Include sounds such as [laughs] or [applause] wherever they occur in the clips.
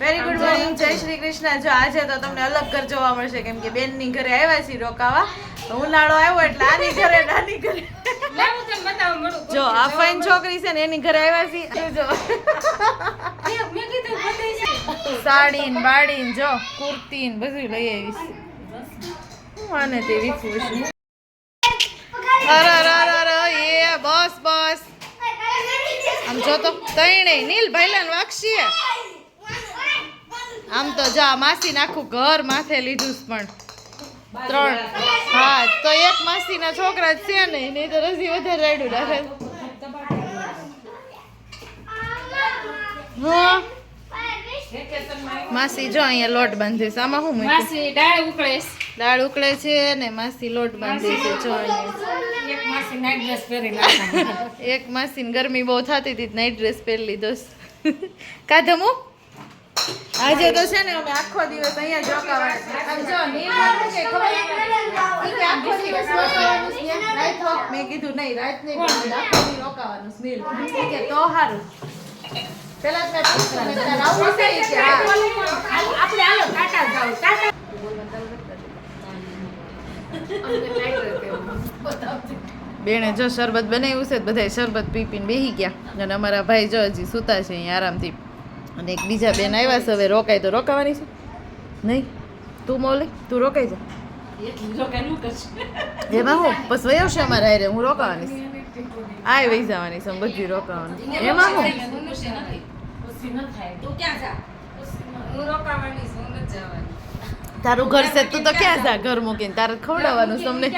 Very good morning જય શ્રી કૃષ્ણ જો આજે તો તમને અલગ ઘર જોવા મળશે કેમ કે બેનની ઘરે આવ્યા છીએ રોકાવા. ઉનાળો આવ્યો એટલે આની ઘરે નાની ઘરે. જો આ ફાઈન છોકરી છે ને એની ઘરે આવ્યા છીએ. જો. સાડી ને બાડી ને જો કુર્તી ને બધું લઈ આવીશ. હું આને તે વીખું અરે અરે અરે અરે એ બસ બસ. આમ જો તો તઈને નીલ ભાઈલાન વાક્ષીએ આમ તો જા માસી આખું ઘર માથે લીધું પણ. ત્રણ. હા તો એક માસીના છોકરા જ છે ને નહીં તો રસી વધારે રાડ્યું રાખે. હા. માસી જો અહીંયા લોટ બાંધે છે. આમાં શું માસી દાળ ઉકળે છે. દાળ ઉકળે છે ને માસી લોટ બાંધે છે. જો એક માસી નાઈટ ડ્રેસ પહેરી. [laughs] એક માસીને ગરમી બહુ થતી હતી નાઈટ ડ્રેસ પહેરી લીધો કાધમુ આજે તો છે ને અમે આખો દિવસ અહીંયા જ જો નીલવાનું કે ખબર? કે આખો દિવસ રોકાવાનું છે. રાત હોત મેં કીધું નહીં રાત નહીં આખો રોકાવાનું કે તો હારું. પેલા જ મેં પૂછ્યું મેં કીધું, આવું છે કે આપણે હાલો ટાટા જાઓ ટાટા. બેણે જો શરબત બનાવ્યું છે બધાય શરબત પી પીને બેસી ગયા. અને અમારા ભાઈ જો હજી સૂતા છે અહીંયા આરામથી. અને એક બીજા બેન આવ્યા છે હવે રોકાય તો રોકાવાની છે. નહીં તું મોલી તું રોકાઈ જા. એમાં હું બસ વયો છે અમારા હારે હું રોકાવાની છું. આય વહી જવાની છે બધી રોકાવાની. એમાં હું? તારું ઘર છે તું તો ક્યાં જા ઘર મૂકીને? તારે ખવડાવવાનું તમને.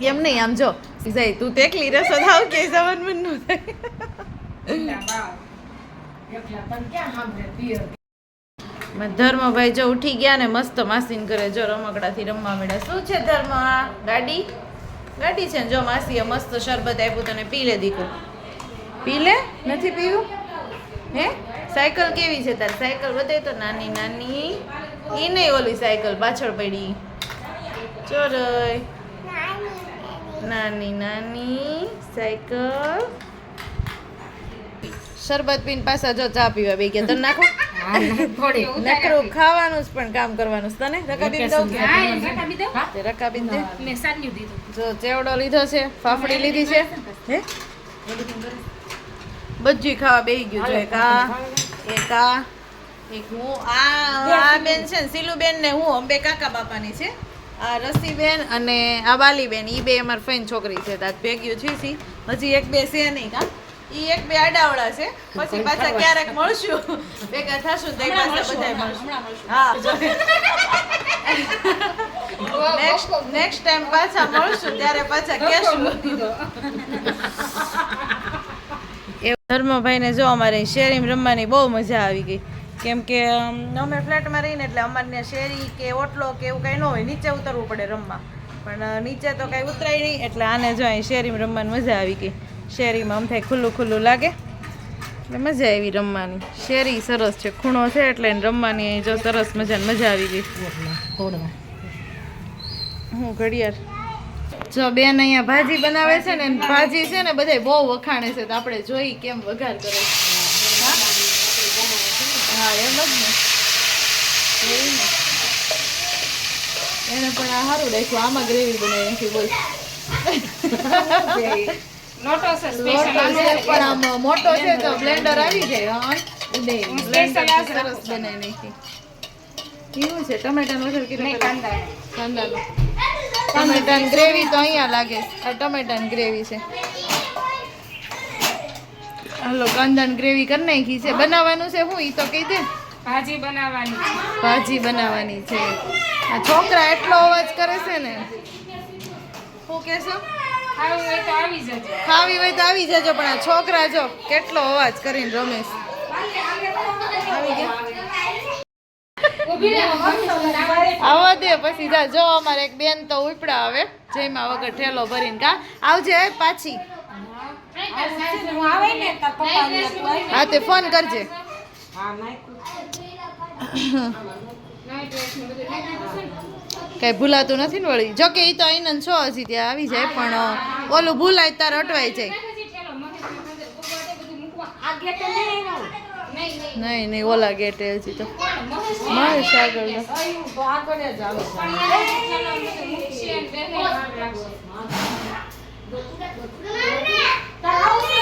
[laughs] એમ નહીં આમ જો. તું તેકલી એકલી રસો થાવ કે જવાનું મન ન થાય. ધર્મભાઈ જો ઉઠી ગયા ને મસ્ત માસીન ઘરે જો રમકડાથી રમવા મળ્યા. શું છે ધર્મ? ગાડી? ગાડી છે ને? જો માસીએ મસ્ત શરબત આપ્યું તને પી લે દીકરો. પી લે નથી પીવું હે? સાયકલ કેવી છે તારી? સાયકલ વધે તો નાની નાની. એ નહીં ઓલી સાયકલ પાછળ પડી. ચોરય. નાની નાની. સાયકલ. શરબત પીને પાછા જો ચા પીવા બે ગયા તને નાખો. નકરું [laughs] ખાવાનું જ પણ કામ કરવાનું છે. તને રકાબીન દઉં રકાબી દે. જો ચેવડો લીધો છે ફાફડી લીધી છે. હે? બધું ખાવા બેહી ગયું જો એક એક આ એક હું. આ આ બેન છે ને સિલુબેન ને હું અંબે કાકા બાપાની છે. આ રસીબેન અને આ વાલીબેન એ બે અમારી ફેન છોકરી છે. તાત ભેગ્યું છે સી હજી એક બે છે નહીં કા ઈ એક બે આડાવડા છે. પછી પાછા ક્યારેક મળશું. ભેગા થશું તો પાછા બધાય મળશું. હા. નેક્સ્ટ નેક્સ્ટ ટાઈમ પાછા મળશું ત્યારે પાછા કહેશું. એ ધર્મભાઈને જો અમારે શેરીમાં રમવાની બહુ મજા આવી ગઈ. કેમ કે અમે ફ્લેટમાં રહીને એટલે અમારે શેરી કે ઓટલો કે એવું કાંઈ ન હોય નીચે ઉતરવું પડે રમવા. પણ નીચે તો કાંઈ ઉતરાય નહીં એટલે આને જો અહીં શેરીમાં રમવાની મજા આવી ગઈ. શેરીમાં આમ થાય ખુલ્લું ખુલ્લું લાગે. એટલે મજા આવી રમવાની. શેરી સરસ છે ખૂણો છે એટલે રમવાની અહીં જો સરસ મજાને મજા આવી ગઈ. હું ઘડિયાળ. જો બેન અહીંયા ભાજી બનાવે છે ને ભાજી છે ને બધાય બહુ વખાણે છે તો આપણે જોઈ કેમ વઘાર કરે હા? એમ જ ને. એને પણ આ સારું રાખ્યું આમાં ગ્રેવી બનાવી નાખી બોલ. [laughs] [laughs] લોટો છે, special આનો છે છે. પણ આમ મોટો છે તો બ્લેન્ડર આવી જાય હા. બ્લેન્ડર સરસ બનાવી નાખી કેવું છે ટમેટાનો વઘાર નહીં, કાંદા. કાંદાનો. ટમેટાની ગ્રેવી તો અહીંયા લાગે. આ ટમેટાની ગ્રેવી છે. હાલો કાંદાની ગ્રેવી કરી નાખી છે. બનાવવાનું છે હું ઈ તો કહી દે. ભાજી બનાવવાની ભાજી બનાવવાની છે. આ છોકરા એટલો અવાજ કરે છે ને. શું કહેશો ખાવું હોય તો આવી જજો ખાવી હોય તો આવી જજો પણ આ છોકરા જો કેટલો અવાજ કરીને રમે છે આવી દે પછી જા જો અમારે એક બેન તો ઉપડા આવે જેમાં વગર ઠેલો ભરીને કા આવજે પાછી. હા તે ફોન કરજે હા, ને? કઈ ભૂલાતું નથી ને વળી જો કે એ તો આનંદ છો હજી ત્યાં આવી જાય, પણ ઓલું ભૂલાય તાર અટવાઈ જાય નહીં નહીં, ઓલા ગેટે હજી તો? મહેશ? આગળ ને?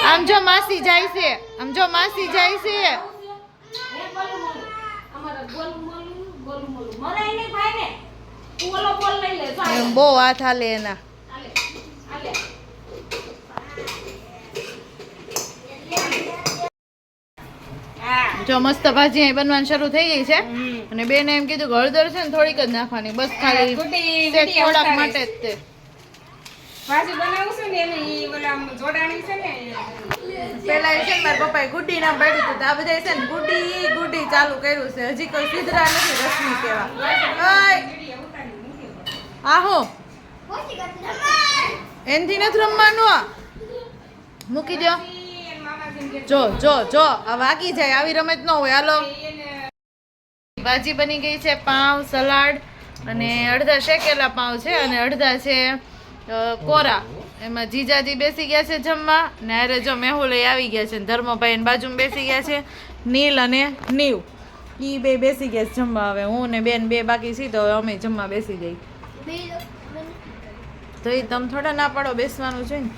આમ જો માસી જાય છે, આમ જો માસી જાય છે ગોલું. અમારા ગોલ ગોલ મોલું. મરાય નહીં ભાઈ ને. એમ બહુ હાથ હાલે એના. જો મસ્ત ભાજી અહીં બનવાની શરૂ થઈ ગઈ છે. અને અને બેને એમ કીધું કે હળદર છે ને થોડીક જ નાખવાની. બસ ખાલી થોડાક માટે જ તે. ભાજી બનાવું છું ને એની ઈ ઓલા જોડાણી છે ને પેલા એ છે ને મારા પપ્પાએ ગુડી નામ પાડ્યું હતું. તો આ બધા છે ને ગુડી ગુડી ચાલુ કર્યું છે. હજી કોઈ સિદ્ધરા નથી રશ્મિ કેવા. ઓય! આહો. એનથી નથી રમવાનું. મૂકી દો જો જો જો આ વાગી જાય આવી રમત ન હોય. હાલો. ભાજી બની ગઈ છે પાઉં સલાડ અને અડધા શેકેલા પાઉં છે અને અડધા છે કોરા. એમાં જીજાજી બેસી ગયા છે જમવા ને અરે જો મેહુલ આવી ગયા છે ધર્મભાઈ બાજુમાં બેસી ગયા છે નીલ અને નીવ. એ બે બેસી ગયા છે જમવા. હવે હું ને બેન બે બાકી છીએ તો હવે અમે જમવા બેસી જઈ તો એ તમે થોડા ના પાડો બેસવાનું છે ને?